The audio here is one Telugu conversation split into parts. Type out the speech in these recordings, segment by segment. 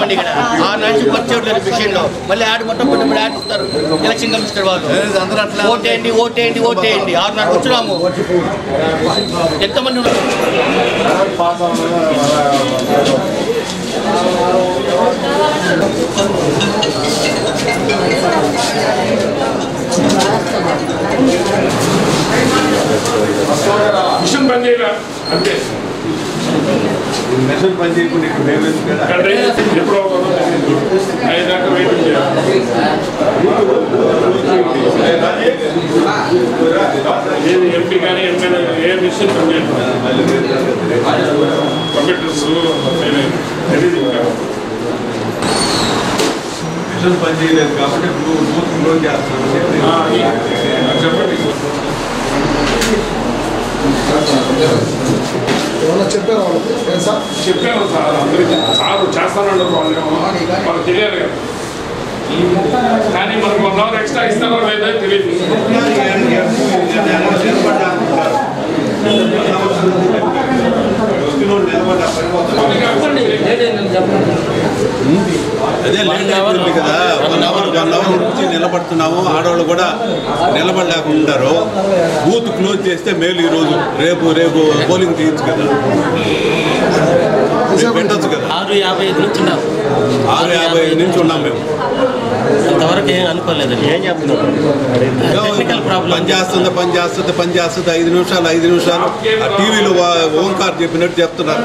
మండి నుంచి వచ్చేట్లేదు విషయంలో మళ్ళీ యాడ్ మొత్తం పెట్టి యాడ్ ఇస్తారు ఎలక్షన్ కమిషనర్ వాళ్ళు ఓటేయండి ఓటేయండి ఓటేయండి ఆరున్నర వచ్చినాము ఎంతమంది ఉన్నారు? మిషన్ పని చేయరా అంతే మెషిన్ పని చేయకుండా ఇక్కడ మేము ఎందుకు కదా? ఇక్కడ ఎప్పుడో ఒకరోజు తెలియదు. అయ్యేదాకా వెయిటింగ్ చేయాలి ఏది ఎంపీ కానీ ఎమ్మెల్యే ఏ మిషన్ పని చేయదు కంప్యూటర్స్ తెలియదు ఇంకా మెషిన్ పని చేయలేదు కాబట్టి బూ- బూత్ క్లోజ్ చేస్తామని చెప్పి ఆ, ఈ- చెప్పండి ఏమన్నా చెప్పారు వాళ్ళు? ఏం సార్ చెప్పాను సార్ అందరికీ. సార్ చేస్తానంటారు వాళ్ళు వాళ్ళకి తెలియాలి కదా. కానీ మనకు వన్ అవర్ ఎక్స్ట్రా ఇస్తారో లేదో తెలియదు. అదే లేట్ అయిపోయింది కదా. వన్ అవర్ వన్ అవర్ నుంచి నిలబడుతున్నాము. ఆడవాళ్ళు కూడా నిలబడలేకుంటారు బూత్ క్లోజ్ చేస్తే మేలు ఈరోజు రేపు రేపు పోలింగ్ తీయచ్చు కదా. పెట్టచ్చు కదా. ఆరు యాభై ఐదు నుంచి ఆరు యాభై ఐదు నుంచి ఉన్నాం మేము. అంతవరకు ఏం అనుకోలేదండి ఏం టెక్నికల్ ప్రాబ్లం పని చేస్తుంది పని చేస్తుంది పని చేస్తుంది ఐదు నిమిషాలు ఐదు నిమిషాలు. ఆ టీవీలో ఓంకార్ చెప్పినట్టు చెప్తున్నారు.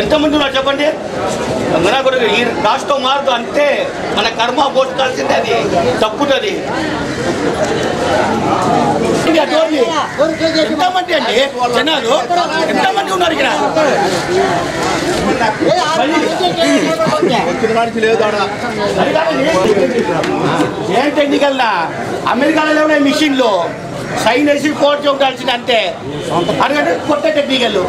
ఎంతమంది ఉన్నారు చెప్పండి? మన కొరకు ఈ రాష్ట్రం మారుతూ అంతే మన కర్మ పోసుకోవాల్సిందే అది. తప్పుతుంది ఎంతమంది అండి? జనాలు? ఎంతమంది ఉన్నారు ఇక్కడ? ఏంటండి కల్లా అమెరికాలో ఉన్నాయి మిషన్లు. సైన్ వేసి కోర్టు ఉండాల్సింది అంతే అడగండి కొత్త టెక్నికల్